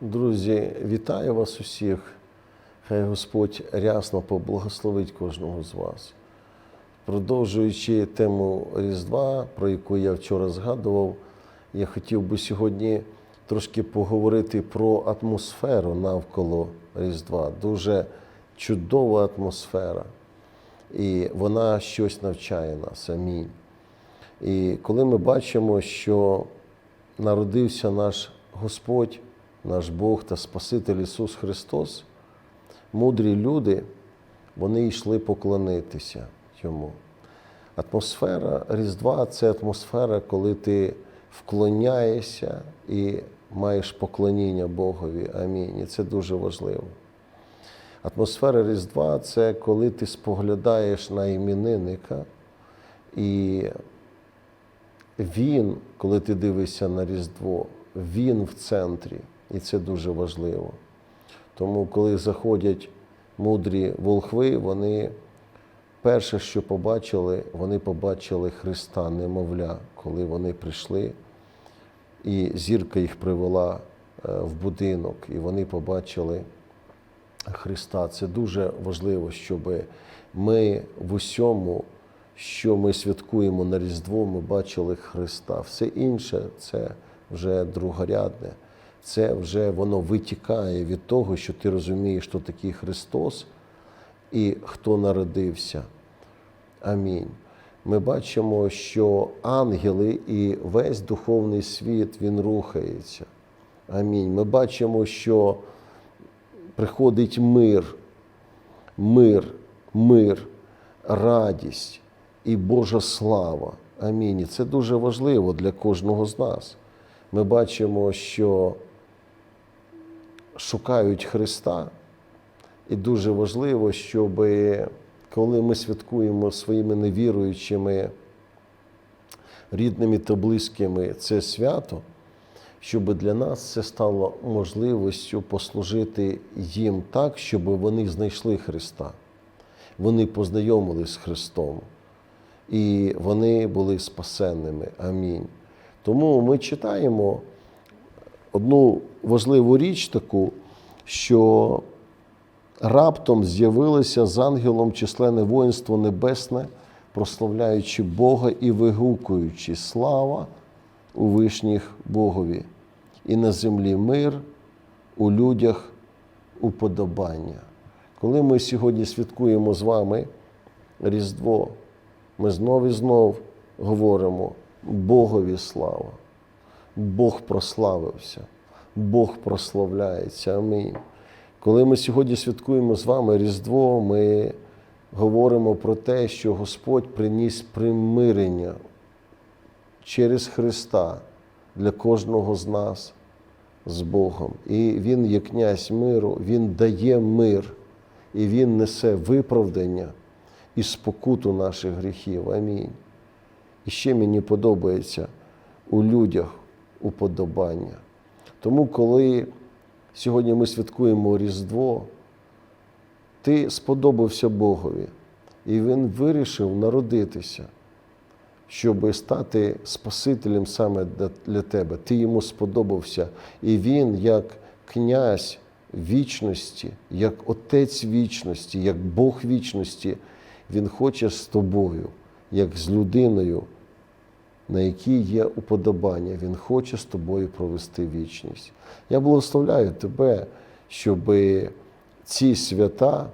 Друзі, вітаю вас усіх. Хай Господь рясно поблагословить кожного з вас. Продовжуючи тему Різдва, про яку я вчора згадував, я хотів би сьогодні трошки поговорити про атмосферу навколо Різдва. Дуже чудова атмосфера. І вона щось навчає нас. Амінь. І коли ми бачимо, що народився наш Господь, наш Бог та Спаситель Ісус Христос, мудрі люди, вони йшли поклонитися Йому. Атмосфера Різдва це атмосфера, коли ти вклоняєшся і маєш поклоніння Богові. Амінь. І це дуже важливо. Атмосфера Різдва це коли ти споглядаєш на іменинника, і він, коли ти дивишся на Різдво, він в центрі, і це дуже важливо. Тому, коли заходять мудрі волхви, вони перше, що побачили, вони побачили Христа, немовля, коли вони прийшли, і зірка їх привела е, в будинок, і вони побачили Христа. Це дуже важливо, щоб ми в усьому, що ми святкуємо на Різдво, ми бачили Христа. Все інше це вже другорядне. Це вже воно витікає від того, що ти розумієш, хто такий Христос і хто народився. Амінь. Ми бачимо, що ангели і весь духовний світ він рухається. Амінь. Ми бачимо, що приходить мир, мир, мир, радість і Божа слава. Амінь. І це дуже важливо для кожного з нас. Ми бачимо, що шукають Христа, і дуже важливо, щоб коли ми святкуємо своїми невіруючими рідними та близькими це свято, щоб для нас це стало можливістю послужити їм так, щоб вони знайшли Христа. Вони познайомились з Христом, і вони були спасенними. Амінь. Тому ми читаємо одну важливу річ таку, що раптом з'явилося з ангелом численне воїнство небесне, прославляючи Бога і вигукуючи слава у вишніх Богові, і на землі мир, у людях уподобання. Коли ми сьогодні святкуємо з вами Різдво, ми знов і знов говоримо Богові слава. Бог прославився, Бог прославляється. Амінь. Коли ми сьогодні святкуємо з вами Різдво, ми говоримо про те, що Господь приніс примирення через Христа для кожного з нас з Богом. І Він є князь миру, Він дає мир, і Він несе виправдання і спокуту наших гріхів. Амінь. І ще мені подобається у людях уподобання. Тому, коли сьогодні ми святкуємо Різдво, ти сподобався Богові, і Він вирішив народитися, щоб стати Спасителем саме для тебе. Ти йому сподобався. І Він, як князь вічності, як Отець вічності, як Бог вічності, Він хоче з тобою, як з людиною на які є уподобання. Він хоче з тобою провести вічність. Я благословляю тебе, щоб ці свята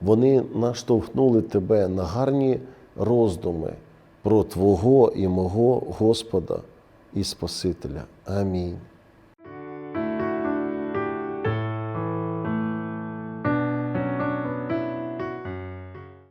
вони наштовхнули тебе на гарні роздуми про Твого і мого Господа і Спасителя. Амінь.